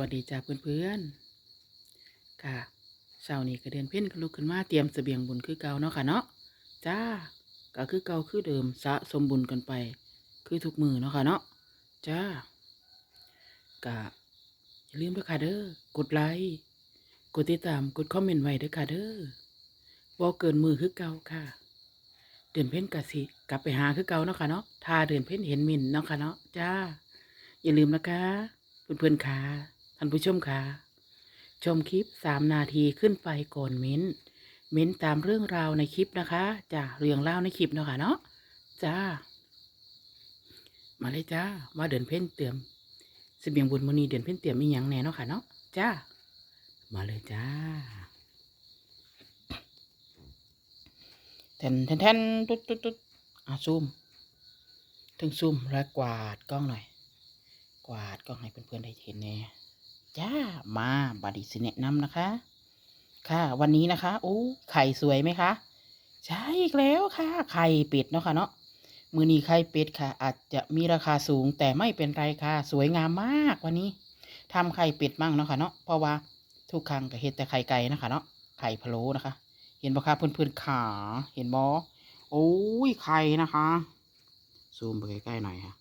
วัสดีจ้าเพื่อนๆ ค่ะเช้านี้ก็เดินเพ่นก็ลุกขึ้นมาเตรียมเสบียงบุญคือเก่าเนาะค่ะเนาะจ้าก็คือเก่าคือเดิมสะสมบุญกันไป คือทุกมือเนาะค่ะเนาะจ้าก็อย่าลืมด้วยค่ะเด้อกดไลค์กดติดตามกดคอมเมนต์ไว้ด้วยค่ะเด้อบ่เกินมือคือเก่าค่ะ เดินเพ่นกะสิกลับไปหาคือเก่าเนาะค่ะเนาะถ้าเดินเพ่นเห็นมินเนาะค่ะเนาะจ้า อย่าลืมนะคะ เพื่อนๆค่ะ ท่านผู้ชมคะชมคลิปสามนาทีขึ้นไปก่อนเม้นเม้นตามเรื่องราวในคลิปนะคะจ้าเรื่องเล่าในคลิปเนาะค่ะเนาะจ้า มาเลยจ้าว่าเดินเพ่นเตรียมเสบียงบุญมอนีเดินเพ่นเตรียมมีหยังแน่เนาะค่ะเนาะจ้า มาเลยจ้าแทนแทนแทนตุ๊ดตุ๊ดตุ๊ดอะซูมถึงซูมแล้วกวาดกล้องหน่อย กวาดกล้องให้เพื่อนๆได้เห็นแน่ จ้ามาบัดดีสิแนะนำนะคะ ค่ะ วันนี้นะคะโอ้ไข่สวยไหมคะ ใช่อีกแล้วค่ะ ไข่เป็ดเนาะค่ะเนาะมือนี้ไข่เป็ดค่ะ อาจจะมีราคาสูงแต่ไม่เป็นไรค่ะ สวยงามมากวันนี้ทำไข่เป็ดมั่งเนาะค่ะเนาะเพราะว่าทุกครั้งก็เห็นแต่ไข่ไก่นะคะเนาะไข่พะโล้นะคะ เห็นปะคะเพื่อนๆขาเห็นบอโอ้ยไข่นะคะ ซูมไปใกล้ๆหน่อยค่ะ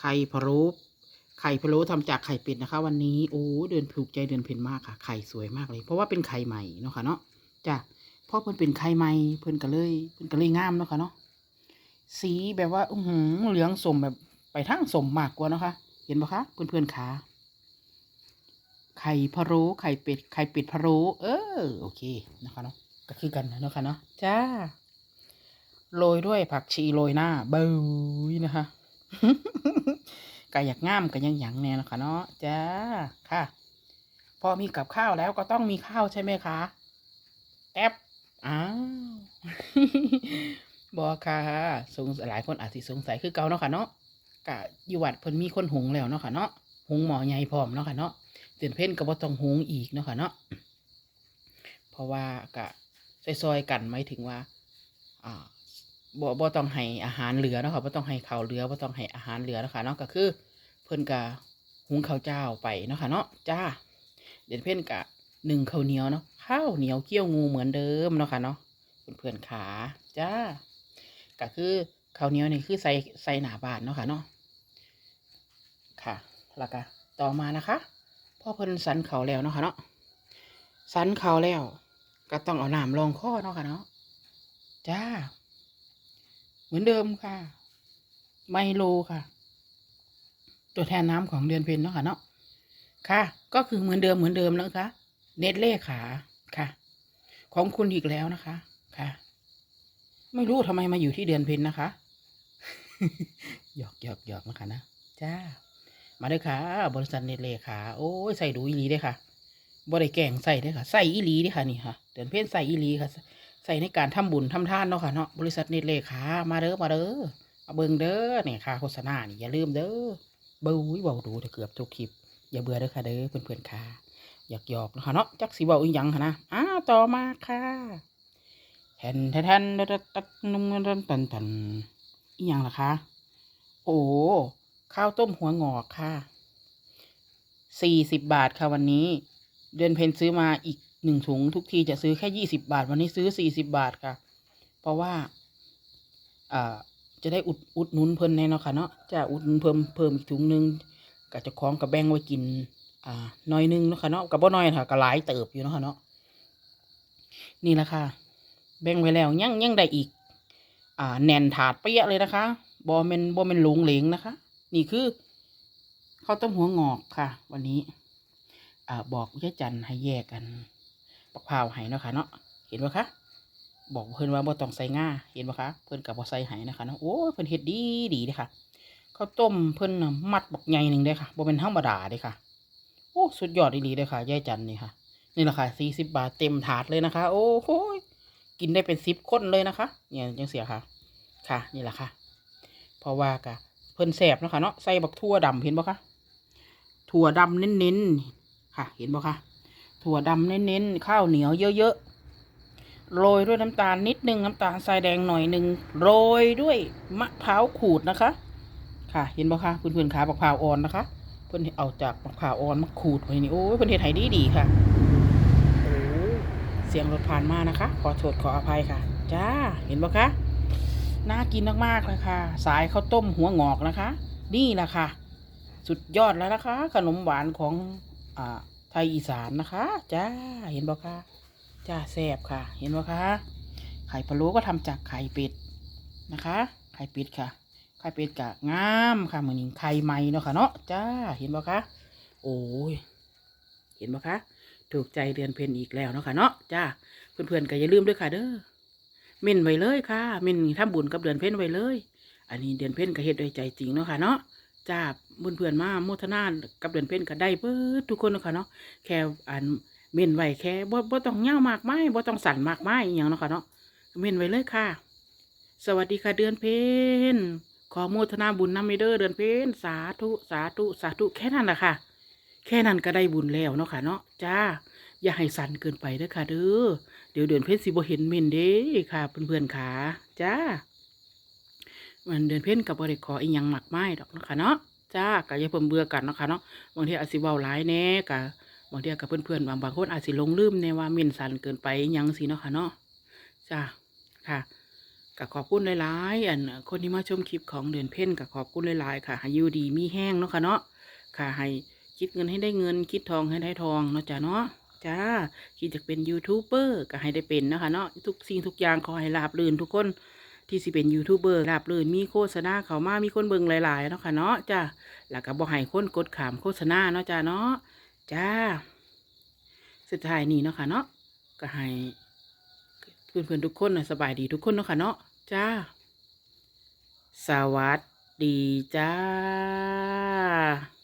ไข่พะโล้ ไข่พะโล้ทำจากไข่เป็ดนะคะ วันนี้โอ้เดินถูกใจเดินเพลินมากค่ะ ไข่สวยมากเลย เพราะว่าเป็นไข่ใหม่เนาะค่ะเนาะจ้ะเพราะเพิ่นเป็นไข่ใหม่เพิ่นก็เลยเพิ่นก็เลยงามเนาะค่ะเนาะสีแบบว่าอือหือเหลืองสมแบบไปทั้งสมมากกว่าเนาะค่ะเห็นปะคะเพื่อนๆขาไข่พะโล้ไข่เป็ดไข่เป็ดพะโล้เออโอเคนะคะเนาะก็คือกันเนาะค่ะเนาะจ้าโรยด้วยผักชีโรยหน้าเบยนะคะ ก็อยากง่ามก็ยังหยังแน่นะคะเนาะจ้าค่ะ พอมีกับข้าวแล้วก็ต้องมีข้าวใช่ไหมคะแอบอ้าวบอค่ะสงหลายคนอาจสิสงสัยคือเก่าเนาะค่ะเนาะกะอยู่วัดเพิ่นมีคนหุงแล้วเนาะค่ะเนาะหุงหมอใหญ่พร้อมเนาะค่ะเนาะเตือนเพ่นก็บ่ต้องหุงอีกเนาะค่ะเนาะเพราะว่ากะซอยๆกันหมายถึงว่า อ่า บ่บ่ต้องให้อาหารเหลือนะคะบ่ต้องให้ข้าวเหลือบ่ต้องให้อาหารเหลือนะคะเนาะก็คือ เพิ่นก็หุงข้าวเจ้าไปเนาะค่ะเนาะจ้า เด่นเพิ่นก็หนึ่งข้าวเหนียวเนาะข้าวเหนียวเกี้ยวงูเหมือนเดิมเนาะค่ะเนาะเพื่อนๆขาจ้าก็คือข้าวเหนียวนี่คือใส่ใส่หนาบานเนาะค่ะเนาะค่ะแล้วก็ต่อมานะคะพอเพิ่นสันเขาวแล้วเนาะค่ะเนาะสันเขาวแล้ว ก็ต้องเอาน้ำรองข้อเนาะค่ะเนาะจ้า มือนเดิมค่ะ ไมโลค่ะ ตัวแทนน้ำของเดือนเพ็ญเนาะค่ะเนาะค่ะ ก็คือเหมือนเดิมเหมือนเดิมแล้วคะ เน็ตเล่ขาค่ะ ของคุณอีกแล้วนะคะ ค่ะ ไม่รู้ทำไมมาอยู่ที่เดือนเพ็ญนะคะหยอกหยอกหยอกนะคะนะจ้า มาเลยค่ะ บริษัทเน็ตเล่ขาโอ้ยใส่ดูอีลีเด้ค่ะบริแกงใส่เด้ค่ะ ใส่อีลีเด้ค่ะนี่ค่ะ เดือนเพ็ญใส่อีลีค่ะ ใส่ในการทำบุญทำทานเนาะค่ะเนาะบริษัทน็ตเลขามาเด้อมาเด้อมาเบิ่งเด้อเนี่ยค่าโฆษณานี่อย่าลืมเด้อเบ้ยเบาดูเกือบทุกคลิป อย่าเบื่อเด้อค่ะเด้อเพื่อนๆค่ะอยากหยอกนะคะเนาะจักสีเบาอีหยังค่ะนะอ้าต่อมาค่ะแทนแทนแทนตักนุ่มตันตันตันอีหยังล่ะคะโอ้ข้าวต้มหัวงอกค่ะสี่สิบบาทค่ะวันนี้ เดือนเพนซื้อมาอีก หนึ่งถุงทุกทีจะซื้อแค่ยี่สิบาท วันนี้ซื้อสี่สิบาทค่ะ เพราะว่าอ่าจะได้อุดอุดหนุนเพิ่นแน่เนาะค่ะเนาะจะอุดหนุนเพิ่มเพิ่มอีกถุงหนึงก็จะคล้องกับแบงไว้กิน อ่าน้อยหนึงเนาะค่ะเนาะกับบ่น้อยค่ะก็หลายเติบอยู่เนาะค่ะเนาะนี่แหละค่ะ แบ่งไว้แล้วยังยังได้อีก อ่า แน่นถาดเปี้ยเลยนะคะบอเมนบอเมนหลงเหลงนะคะ นี่คือข้าวต้มหัวงอกค่ะ วันนี้ อ่าบอกยายจันให้แยกกัน ปักพร้าวให้เนาะค่ะเนาะเห็นปะคะบอกเพื่อนว่าบ่ต้องใส่ง่าเห็นปะคะเพื่อนกับบ่ใส่ให้นะคะเนาะโอ้เพื่อนเฮ็ดดีดีเลยค่ะข้าวต้มเพื่อนมัดบักใหญ่หนึ่งเด้อค่ะบ่เป็นธรรมดาเด้อค่ะโอ้สุดยอดดีๆเลยค่ะยายจันนี่ค่ะ นี่แหละค่ะสี่สิบบาทเต็มถาดเลยนะคะ โอ้โหกินได้เป็นสิบคนเลยนะคะ เนี่ยยังเสียค่ะ ค่ะนี่แหละค่ะ เพราะว่ากะเพิ่นแสบเนาะค่ะเนาะใส่บักทั่วดำเห็นปะคะถั่วดำเน้นๆค่ะ เห็นปะคะ ถั่วดำเน้นๆ ข้าวเหนียวเยอะๆ โรยด้วยน้ำตาลนิดนึง น้ำตาลทรายแดงหน่อยหนึ่งโรยด้วยมะพร้าวขูดนะคะ ค่ะ เห็นปะคะเพื่อนๆขาบักพร้าวอ่อนนะคะ เพิ่อนเอาจากมะพร้าวอ่อนมาขูดไว้นี่โอ้ยเพิ่อนเฮ็ดให้ดีดีๆค่ะโอ้เสียงรถผ่านมานะคะ ขอโทษขออภัยค่ะ จ้า เห็นบ่คะ น่ากินมากๆเลยค่ะ สายข้าวต้มหัวงอกนะคะ นี่แหละค่ะ สุดยอดแล้วนะคะ ขนมหวานของอ่า ทยอีสานนะคะจ้าเห็นบ่คะจ้าแซ่บค่ะ เห็นบ่คะไข่พะโล้ก็ทำจากไข่เป็ดนะคะ ไข่เป็ดค่ะ ไข่เป็ดกะงามค่ะเหมือนไข่ไหม้เนาะค่ะเนาะจ้าเห็นบ่คะโอ้ยเห็นบ่คะถูกใจเดือนเพ็ญอีกแล้วเนาะค่ะเนาะจ้าเพื่อนๆก็อย่าลืมด้วยค่ะเด้อเม่นไว้เลยค่ะเม่นทำบุญกับเดือนเพ็ญไว้เลย อันนี้เดือนเพ็ญก็เฮ็ดด้วยใจจริงเนาะค่ะเนาะ จ้าเพื่อนมาโมทนากับเดือนเพ็ญก็ได้เบิดทุกคนเนาะคะเนาะแค่อันเม่นไว้แค่บ่บ่ต้องยาวมากไมายบ่ต้องสั่นมากไมายอย่างเนาะค่ะเนาะเม่นไว้เลยค่ะ สวัสดีค่ะเดือนเพ็ญขอโมทนาบุญนำเด้อเดือนเพ็ญสาธุสาธุสาธุแค่นั้นแหละค่ะ แค่นั้นก็ได้บุญแล้วเนาะค่ะเนาะจ้า อย่าให้สั่นเกินไปเด้อค่ะเด้อเดี๋ยวเดือนเพ็ญสิบ่เห็นเม่นเด้ค่ะเพื่อนๆขาจ้า มันเดือนเพ็ญกับบริขออีหยังหมักไม้ดอกเนาะคะเนาะจ้าก็อย่าเพิ่มเบื่อกันเนาะค่ะเนาะบางทีอาจสิเว้าหลายแน่กะบางทีกับเพื่อนๆบางบางคนอาจสิลงลืมในว่าม่นสันเกินไปยังสิเนาะค่ะเนาะจ้าค่ะก็ขอบคุณหลายๆอันคนที่มาชมคลิปของเดือนเพ็ญก็ขอบคุณหลายๆค่ะให้อยู่ดีมีแห้งเนาะค่ะเนาะค่ะให้คิดเงินให้ได้เงิน คิดทองให้ได้ทองเนาะจ้าเนาะจ้าคิดจะเป็นยูทูบเบอร์ก็ให้ได้เป็นนะคะเนาะทุกสิ่งทุกอย่างขอให้ราบรื่นทุกคน ที่สิเป็นยูทูบเบอร์ราบรื่นมีโฆษณาเขามามีคนเบิ่งหลายๆเนาะค่ะเนาะจ้าแล้วก็บ่ให้คนกดขามโฆษณาเนาะจ้าเนาะจ้า สุดท้ายนี้เนาะค่ะเนาะก็ให้เพื่อนๆทุกคนนะสบายดีทุกคนเนาะค่ะเนาะจ้า สวัสดีจ้า